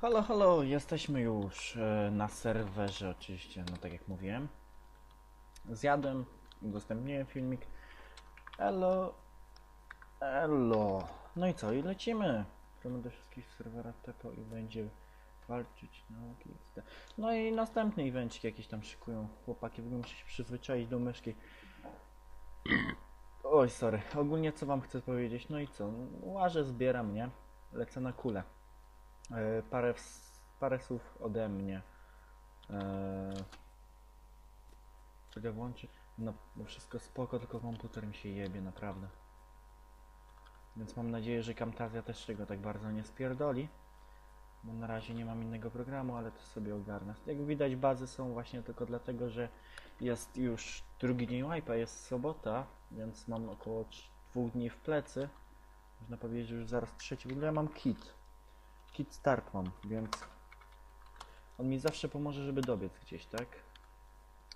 Halo, halo, jesteśmy już e, na serwerze oczywiście, no tak jak mówiłem. Zjadłem, udostępniłem filmik. Elo, elo. No i co, i lecimy. Chcemy do wszystkich serwerach tepo i będzie walczyć nauki. No i następny evencik jakiś tam szykują chłopaki, w ogóle muszę się przyzwyczaić do myszki. Oj, sorry. Ogólnie co wam chcę powiedzieć? No i co? Łażę, zbieram, nie? Lecę na kulę. E, parę, parę słów ode mnie. E, Czego włączyć? No, wszystko spoko, tylko komputer mi się jebie, naprawdę. Więc mam nadzieję, że Camtasia też tego tak bardzo nie spierdoli. Bo na razie nie mam innego programu, ale to sobie ogarnę. Jak widać bazy są właśnie tylko dlatego, że jest już drugi dzień wipe'a, jest sobota, więc mam około dwóch dni w plecy. Można powiedzieć, że już zaraz trzeci. W ogóle ja mam kit. Kit start mam, więc on mi zawsze pomoże, żeby dobiec gdzieś, tak?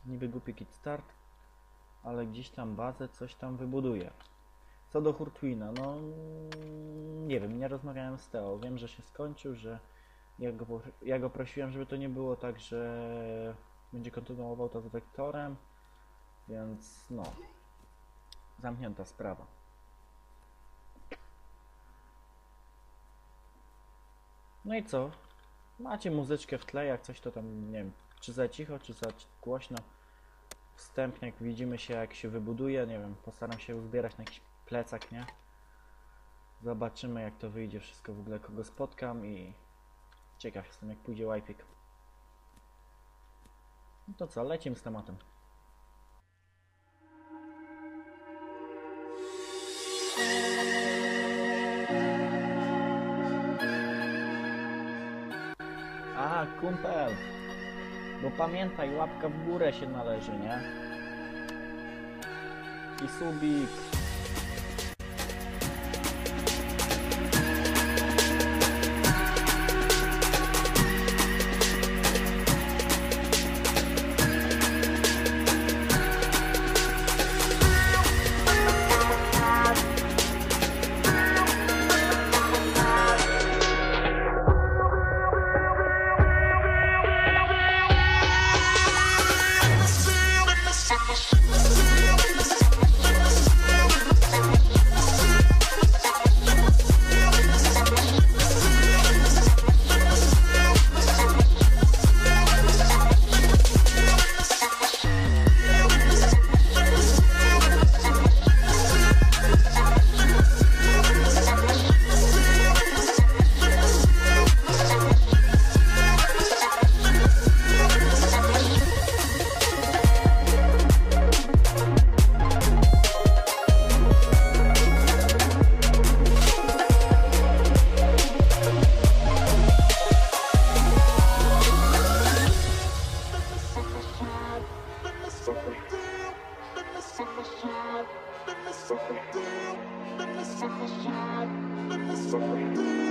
Niby głupi kit start, ale gdzieś tam bazę, coś tam wybuduje. Co do Hurtwina, no nie wiem, nie rozmawiałem z Teo. Wiem, że się skończył, że ja go, ja go prosiłem, żeby to nie było tak, że będzie kontynuował to z wektorem, więc no, zamknięta sprawa. No i co? Macie muzyczkę w tle, jak coś to tam, nie wiem, czy za cicho, czy za głośno. Wstępnie, jak widzimy się, jak się wybuduje, nie wiem, postaram się uzbierać na jakiś plecak, nie? Zobaczymy, jak to wyjdzie wszystko w ogóle, kogo spotkam i ciekaw jestem, jak pójdzie łajpik. No to co, lecimy z tematem. A, kumpel! Bo pamiętaj, łapka w górę się należy, nie? I subik. suffering.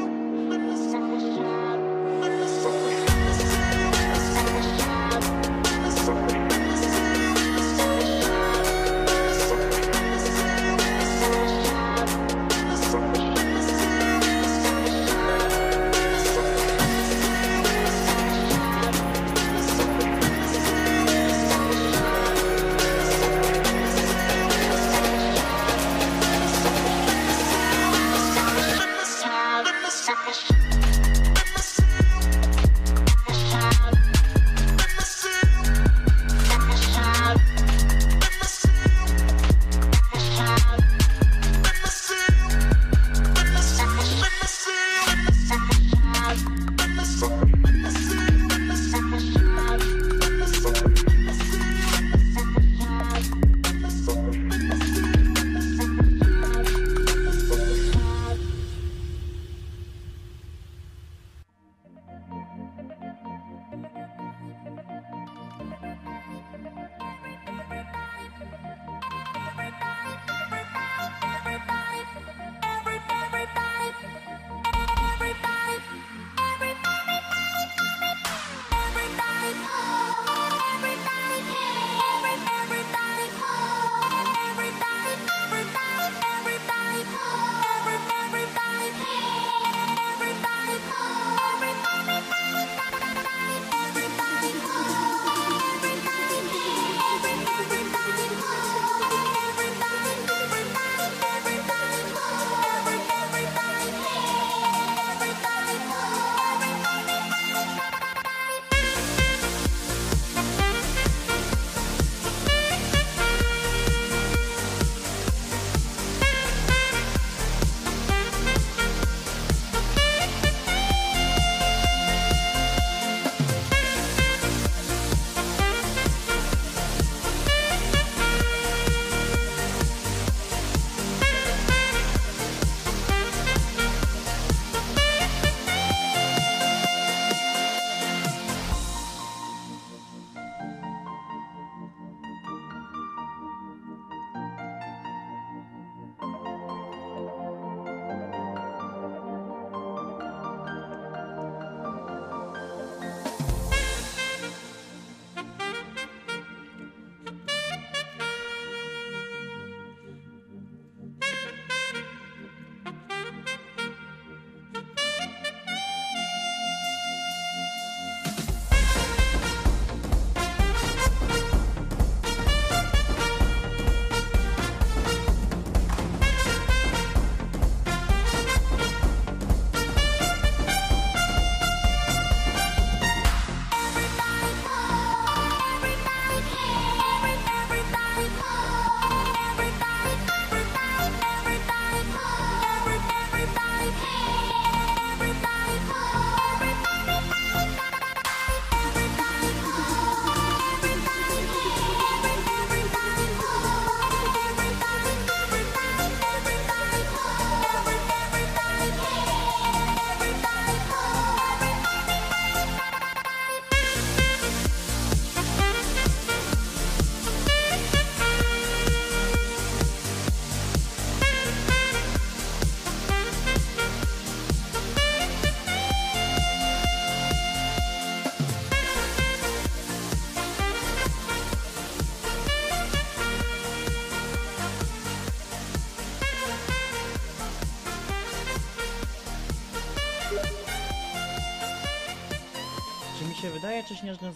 Śnieżny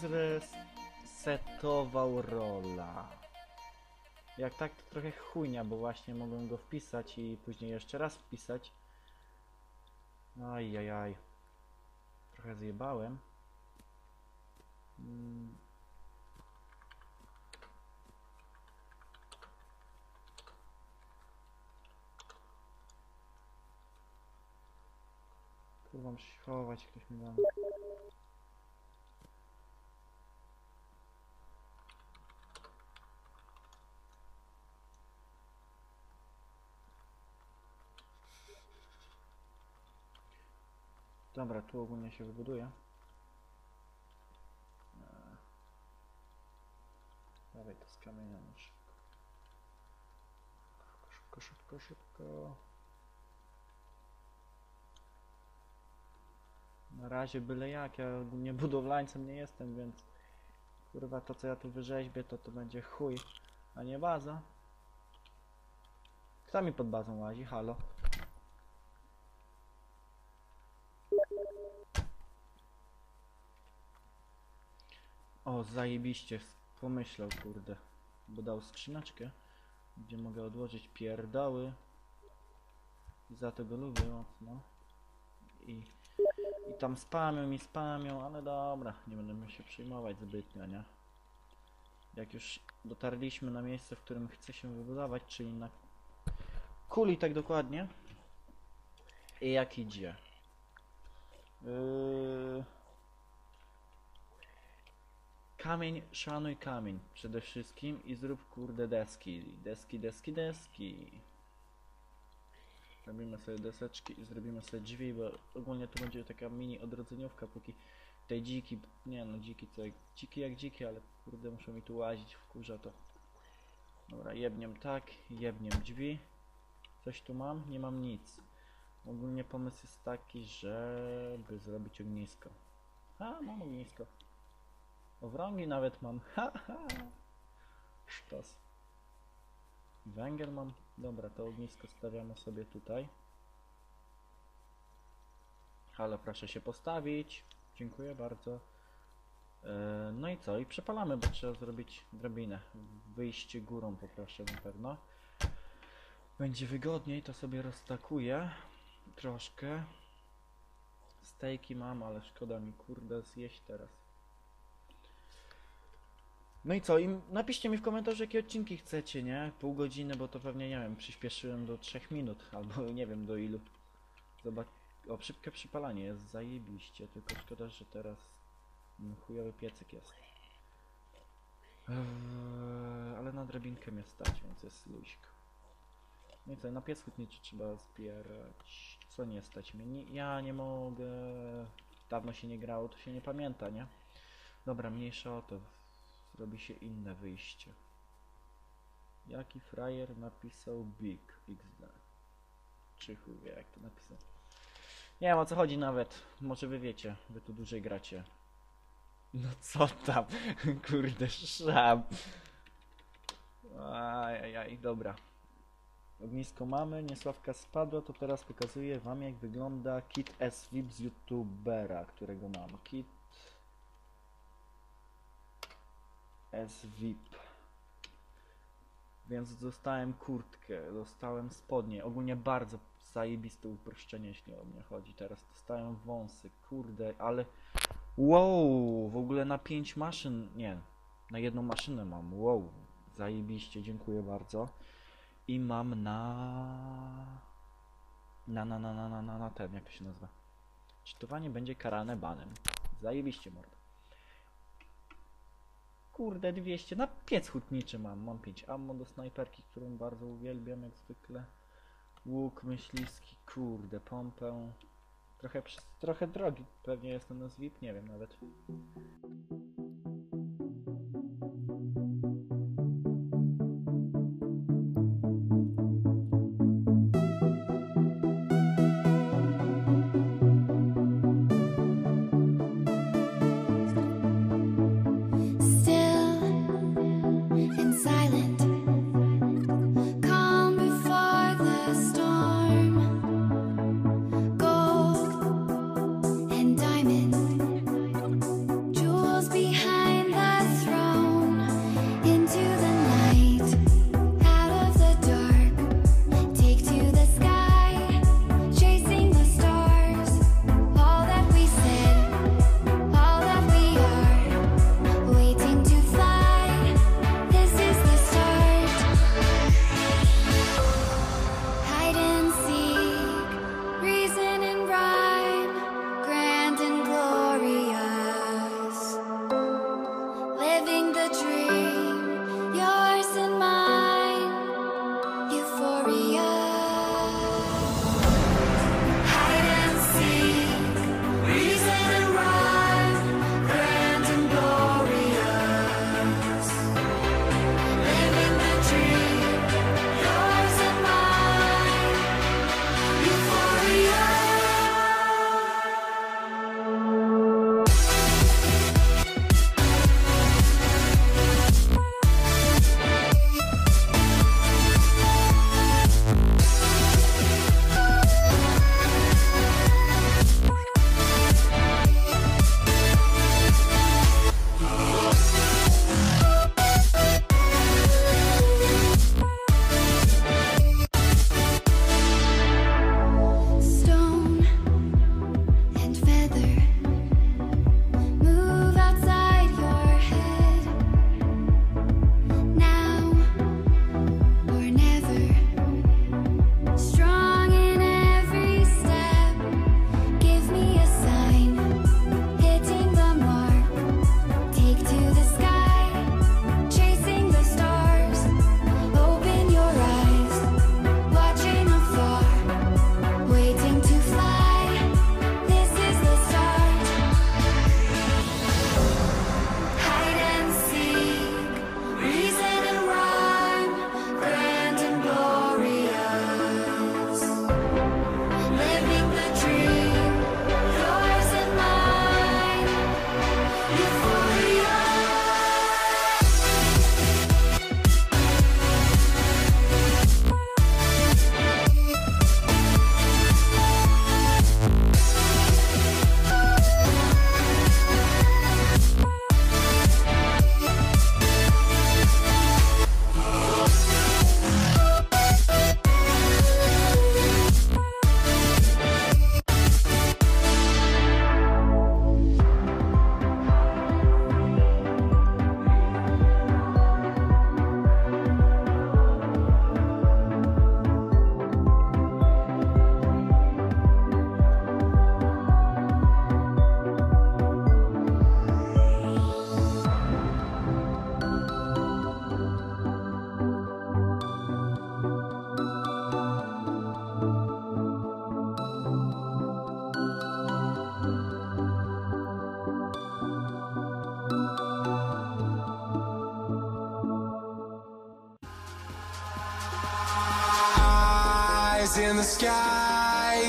zresetował rola? Jak tak, to trochę chujnia, bo właśnie mogłem go wpisać i później jeszcze raz wpisać. Ajajaj. Trochę zjebałem. Mm. Kurwa, muszę się chować, ktoś mi da. Dobra, tu ogólnie się wybuduje. Dawaj to z kamienia szybko. Szybko, szybko, szybko, szybko. Na razie byle jak, ja ogólnie budowlańcem nie jestem, więc kurwa to co ja tu wyrzeźbię to to będzie chuj, a nie baza. Kto mi pod bazą łazi? Halo? Zajebiście, pomyślał, kurde. Bo dał skrzyneczkę, gdzie mogę odłożyć pierdoły. I za to go lubię mocno. I, I tam spamią mi spamią, ale dobra, nie będziemy się przejmować zbytnio, nie? Jak już dotarliśmy na miejsce, w którym chcę się wybudować, czyli na kuli tak dokładnie. I jak idzie? Yy... Kamień, szanuj kamień przede wszystkim i zrób kurde deski. Deski, deski, deski. Robimy sobie deseczki i zrobimy sobie drzwi, bo ogólnie to będzie taka mini odrodzeniówka, póki te dziki, nie no dziki jak, dziki jak dziki, ale kurde muszą mi tu łazić w kurze to. Dobra, jebniem tak, jebniem drzwi. Coś tu mam? Nie mam nic. Ogólnie pomysł jest taki, żeby zrobić ognisko. A, mam ognisko. Owrągi nawet mam. Ha, ha. Sztos. Węgiel mam. Dobra, to ognisko stawiamy sobie tutaj. Halo, proszę się postawić. Dziękuję bardzo. E, No i co? I przepalamy, bo trzeba zrobić drabinę. Wyjście górą poproszę na pewno. Będzie wygodniej, to sobie roztakuję. Troszkę. Stejki mam, ale szkoda mi kurde zjeść teraz. No i co? I napiszcie mi w komentarzu, jakie odcinki chcecie, nie? Pół godziny, bo to pewnie, nie wiem, przyspieszyłem do 3 minut, albo nie wiem do ilu. Zobacz. O, szybkie przypalanie jest zajebiście, tylko szkoda, że teraz chujowy piecyk jest. Eee, ale na drabinkę mnie stać, więc jest luźko. No i co, na piec hutniczy trzeba zbierać. Co nie stać mnie? Nie, ja nie mogę. Dawno się nie grało, to się nie pamięta, nie? Dobra, mniejsza o to. Zrobi się inne wyjście. Jaki frajer napisał Big XD? Czy wie jak to napisał? Nie wiem o co chodzi nawet. Może wy wiecie, wy tu dłużej gracie. No co tam? Kurde, szam. Ajajaj, dobra. Ognisko mamy, niesławka spadła, to teraz pokazuję wam jak wygląda kit S-VIP z youtubera, którego mam. Kit S-VIP. Więc dostałem kurtkę, dostałem spodnie, ogólnie bardzo zajebiste uproszczenie, jeśli o mnie chodzi. Teraz dostałem wąsy, kurde, ale wow, w ogóle na 5 maszyn, nie, na jedną maszynę mam, wow, zajebiście, dziękuję bardzo. I mam na... Na, na, na, na, na, na, na ten, jak to się nazywa? Czytowanie będzie karane banem. Zajebiście, mordo. Kurde, 200. Na piec hutniczy mam. Mam 5 ammo do snajperki, którą bardzo uwielbiam, jak zwykle. Łuk myśliski, kurde, pompę. Trochę, trochę drogi. Pewnie jest ten VIP, nie wiem nawet.